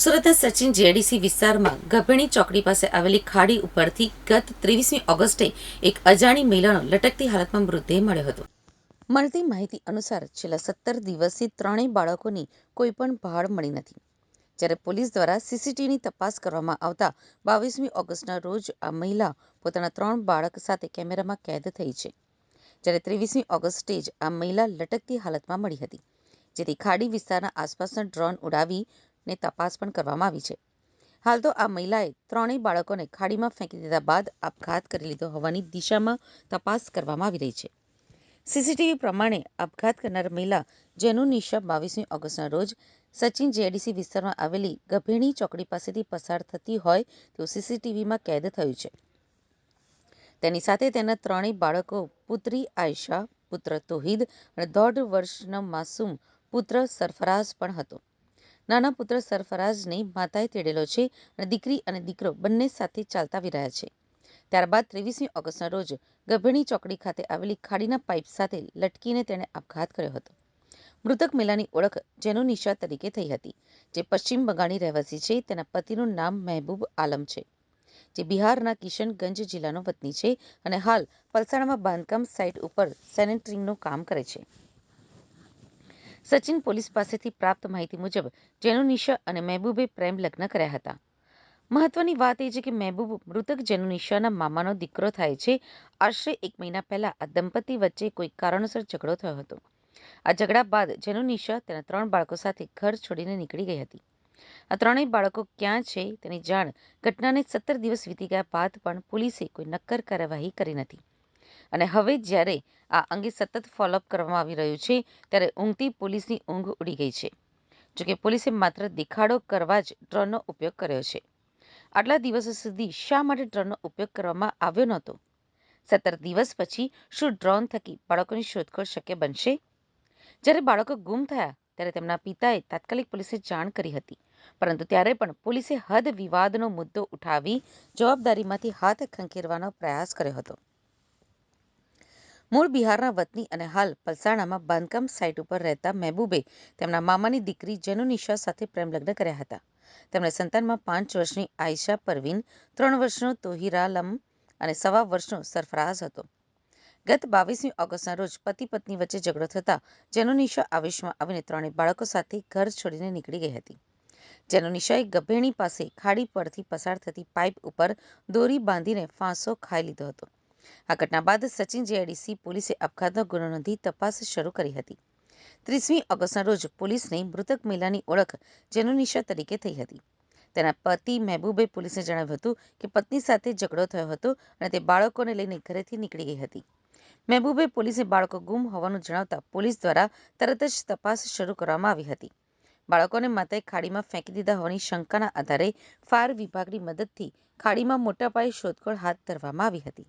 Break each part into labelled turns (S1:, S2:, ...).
S1: સુરતના સચિન જેડીસી વિસ્તારમાં ગભેણી ચોકડી પાસે આવેલી ખાડી ઉપરથી ગત ત્રેવીસમી ઓગસ્ટે એક અજાણી મહિલાનો લટકતી હાલતમાં મૃતદેહ મળ્યો હતો. મળતી માહિતી અનુસાર છેલ્લા સત્તર દિવસથી ત્રણેય બાળકોની કોઈ પણ ભાળ મળી નથી. જ્યારે પોલીસ દ્વારા સીસીટીવીની તપાસ કરવામાં આવતા બાવીસમી ઓગસ્ટના રોજ આ મહિલા પોતાના ત્રણ બાળક સાથે કેમેરામાં કેદ થઈ છે. જ્યારે ત્રેવીસમી ઓગસ્ટે જ આ મહિલા લટકતી હાલતમાં મળી હતી. જેથી ખાડી વિસ્તારના આસપાસના ડ્રોન ઉડાવીને તપાસ પણ કરવામાં આવી છે. હાલ તો આ મહિલાએ ત્રણેય બાળકોને ખાડીમાં ફેંકી દીધા બાદ આપઘાત કરી લીધો હોવાની દિશામાં તપાસ કરવામાં આવી રહી છે. સીસીટીવી પ્રમાણે આપઘાત કરનાર મહિલા જેનું નિશા બાવીસમી ઓગસ્ટના રોજ સચિન જેડીસી વિસ્તારમાં આવેલી ગભેણી ચોકડી પાસેથી પસાર થતી હોય તેવું સીસીટીવીમાં કેદ થયું છે. તેની સાથે તેના ત્રણેય બાળકો પુત્રી આયશા, પુત્ર તોહિદ અને દોઢ વર્ષનો માસૂમ પુત્ર સરફરાઝ પણ હતો. નાના પુત્ર સરફરાઝને માતાએ તેડેલો છે અને દીકરી અને દીકરો બંને સાથે ચાલતા રહ્યા છે. ત્યારબાદ ત્રેવીસમી ઓગસ્ટના રોજ ગભેણી ચોકડી ખાતે આવેલી ખાડીના પાઇપ સાથે લટકીને તેણે આપઘાત કર્યો હતો. મૃતક મહિલાની ઓળખ જેનો નિશા તરીકે થઈ હતી. જે પશ્ચિમ બંગાળની રહેવાસી છે, તેના પતિનું નામ મહેબૂબ આલમ છે. જે બિહારના કિશનગંજ જિલ્લાનો વતની છે અને હાલ પલસાણામાં બાંધકામ સાઇટ ઉપર સેનેટરિંગનું કામ કરે છે. સચિન પોલીસ પાસેથી પ્રાપ્ત માહિતી મુજબ જેનુનિશા અને મહેબૂબે પ્રેમ લગ્ન કર્યા હતા. મહત્વની વાત એ છે કે મહેબૂબ મૃતક જેનુનિશાના મામાનો દીકરો થાય છે, આશરે એક મહિના પહેલા આ દંપતી વચ્ચે કોઈ કારણોસર ઝઘડો થયો હતો. આ ઝઘડા બાદ જેનુનિશા તેના ત્રણ બાળકો સાથે ઘર છોડીને નીકળી ગઈ હતી. આ ત્રણેય બાળકો ક્યાં છે તેની જાણ ઘટનાને સત્તર દિવસ વીતી ગયા બાદ પણ પોલીસે કોઈ નક્કર કાર્યવાહી કરી નથી. અને હવે જ્યારે આ અંગે સતત ફોલોઅપ કરવામાં આવી રહ્યું છે, ત્યારે ઊંઘતી પોલીસની ઊંઘ ઉડી ગઈ છે. જોકે પોલીસે માત્ર દેખાડો કરવા જ ડ્રોનનો ઉપયોગ કર્યો છે. આટલા દિવસો સુધી શા માટે ડ્રોનનો ઉપયોગ કરવામાં આવ્યો નહોતો? સત્તર દિવસ પછી શું ડ્રોન થકી બાળકોની શોધખોળ શક્ય બનશે? જ્યારે બાળકો ગુમ થયા, ત્યારે તેમના પિતાએ તાત્કાલિક પોલીસે જાણ કરી હતી. પરંતુ ત્યારે પણ પોલીસે હદ વિવાદનો મુદ્દો ઉઠાવી જવાબદારીમાંથી હાથ ખંખેરવાનો પ્રયાસ કર્યો હતો. મૂળ બિહારના વતની અને હાલ પલસાણામાં બાંધકામ સાઇટ ઉપર રહેતા મહેબૂબે તેમના મામાની દીકરી જનુનિશા સાથે પ્રેમ લગ્ન કર્યા હતા. તેમણે સંતાનમાં પાંચ વર્ષની આયશા પરવીન, ત્રણ વર્ષનો તોહિરાલમ અને સવા વર્ષનો સરફરાઝ હતો. ગત બાવીસમી ઓગસ્ટના રોજ પતિ પત્ની વચ્ચે ઝઘડો થતા જેનુનિશા આવેશમાં આવીને ત્રણેય બાળકો સાથે ઘર છોડીને નીકળી ગઈ હતી. જેનુનિશાએ ગભેણી પાસે ખાડી પરથી પસાર થતી પાઇપ ઉપર દોરી બાંધીને ફાંસો ખાઈ લીધો હતો. આ ઘટના બાદ સચિન જેઆઈડીસી પોલીસે આપઘાતનો ગુનો નોંધી તપાસ શરૂ કરી હતી. ત્રીસમી ઓગસ્ટના રોજ પોલીસને મૃતક મહિલાની ઓળખ જેનુનિશા તરીકે થઈ હતી. તેના પતિ મહેબૂબે પોલીસને જણાવ્યું હતું કે પત્ની સાથે ઝઘડો થયો હતો અને તે બાળકોને લઈને ઘરેથી નીકળી ગઈ હતી. મહેબૂબે પોલીસે બાળકો ગુમ હોવાનું જણાવતા પોલીસ દ્વારા તરત જ તપાસ શરૂ કરવામાં આવી હતી. બાળકોને માતાએ ખાડીમાં ફેંકી દીધા હોવાની શંકાના આધારે ફાયર વિભાગની મદદથી ખાડીમાં મોટા પાયે શોધખોળ હાથ ધરવામાં આવી હતી.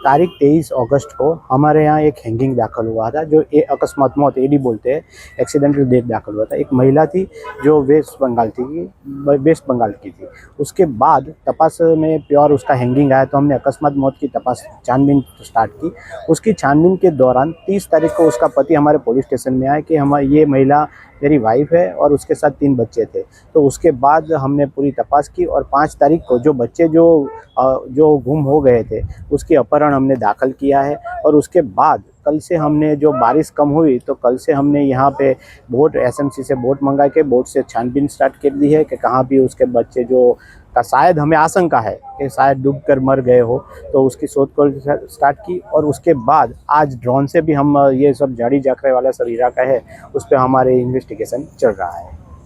S2: तारीख तेईस अगस्त को हमारे यहाँ एक हैंगिंग दाखिल हुआ था, जो ए, अकस्मात मौत एडी बोलते हैं एक्सीडेंटल डेथ दाखिल हुआ था। एक महिला थी, जो वेस्ट बंगाल थी, वेस्ट बंगाल की थी। उसके बाद तपास में प्योर उसका हैंगिंग आया तो हमने अकस्मात मौत की तपास, छानबीन स्टार्ट की। उसकी छानबीन के दौरान तीस तारीख को उसका पति हमारे पुलिस स्टेशन में आया कि हम, ये महिला मेरी वाइफ है और उसके साथ तीन बच्चे थे। तो उसके बाद हमने पूरी तपास की और पाँच तारीख को जो बच्चे, जो जो गुम हो गए थे उसकी अपहरण हमने दाखिल किया है और उसके बाद कल से हमने जो बारिश कम हुई तो कल से हमने यहाँ पे बोट एसएमसी से बोट मंगा के, बोट से छानबीन स्टार्ट कर दी है कि कहाँ भी उसके बच्चे जो का शायद हमें आशंका है कि शायद डूब कर मर गए हो तो उसकी शोधखोल स्टार्ट की और उसके बाद आज ड्रोन से भी हम ये सब झाड़ी जाखरे वाला सब इलाका है, उस पर हमारे इन्वेस्टिगेशन चल रहा है।